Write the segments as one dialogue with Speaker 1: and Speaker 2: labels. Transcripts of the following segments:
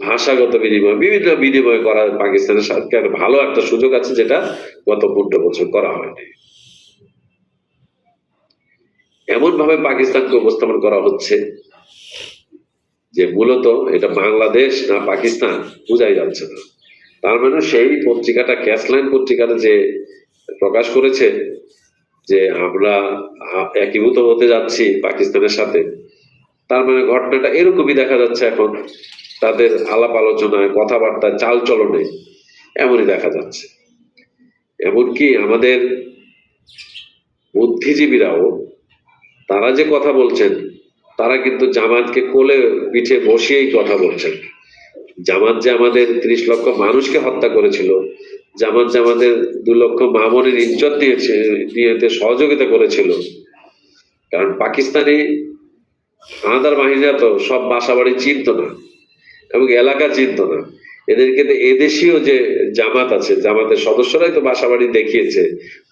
Speaker 1: ভাষাগত বিনিময়, বিভিন্ন বিনিময় করা পাকিস্তানের সাথে ভালো একটা সুযোগ আছে যেটা গত পনেরো বছর করা হয়নি। এমন ভাবে পাকিস্তানকে উপস্থাপন করা হচ্ছে যে মূলত এটা বাংলাদেশ না পাকিস্তান, বোঝাই যাচ্ছে না। তার মানে সেই পত্রিকাটা ক্যাশলাইন পত্রিকাটা যে প্রকাশ করেছে যে আমরা একীভূত হতে যাচ্ছি পাকিস্তানের সাথে, তার মানে ঘটনাটা এরকমই দেখা যাচ্ছে এখন। তাদের আলাপ আলোচনায় কথাবার্তা চাল চলনে এমনই দেখা যাচ্ছে। এমনকি আমাদের বুদ্ধিজীবীরাও তারা যে কথা বলছেন, তারা কিন্তু জামাতকে কোলে পিঠে বসিয়েই কথা বলছেন। জামাত যে আমাদের ত্রিশ লক্ষ মানুষকে হত্যা করেছিল জামাত যে আমাদের দু লক্ষ মামনের ইজ্জত দিয়েছে দিয়েতে সহযোগিতা করেছিল, কারণ পাকিস্তানি হানাদার বাহিনীরা তো সব বাসা বাড়ি চিনত না। এবং এলাকা চিনত না। এদেরকে এদেশীয় যে জামাত আছে, জামাতের সদস্যরাই তো বাসা বাড়ি দেখিয়েছে,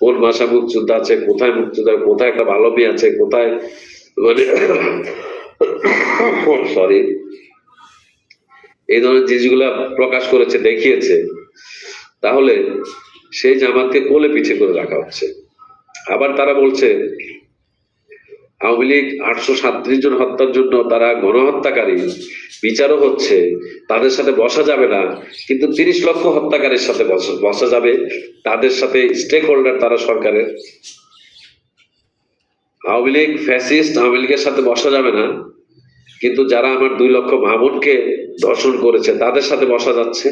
Speaker 1: কোন ভাষা মুক্তিযুদ্ধ আছে, কোথায় মুক্তিযুদ্ধ কোথায় একটা ভালো মেয়ে আছে, কোথায় মানে সরি। এই ধরনের জিনিসগুলা প্রকাশ করেছে, দেখিয়েছে। তাহলে সেই জামাতকে কোলে পিঠে করে রাখা হচ্ছে। আবার তারা বলছে আওয়ামী লীগ আটশো সাতত্রিশ জন হত্যার জন্য তারা গণহত্যাকারী। বিচারও হচ্ছে, তাদের সাথে বসা যাবে না। কিন্তু তিরিশ লক্ষ হত্যাকারীর সাথে বসা- যাবে, তাদের সাথে স্টেক হোল্ডার তারা সরকারের। আওয়ামী লীগ ফ্যাসিস্ট আওয়ামী লীগের সাথে বসা যাবে না। কিন্তু যারা আমার দুই লক্ষ মামুনকে দর্শন করেছে, তাদের সাথে বসা যাচ্ছে।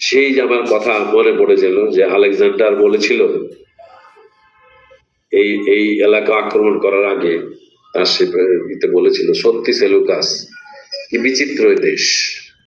Speaker 1: সেই যে আমার কথা মনে পড়ে যে আলেকজান্ডার বলেছিল এই এই এলাকা আক্রমণ করার আগে তার সে বলেছিল সত্যি সেলুকাস কি বিচিত্র দেশ।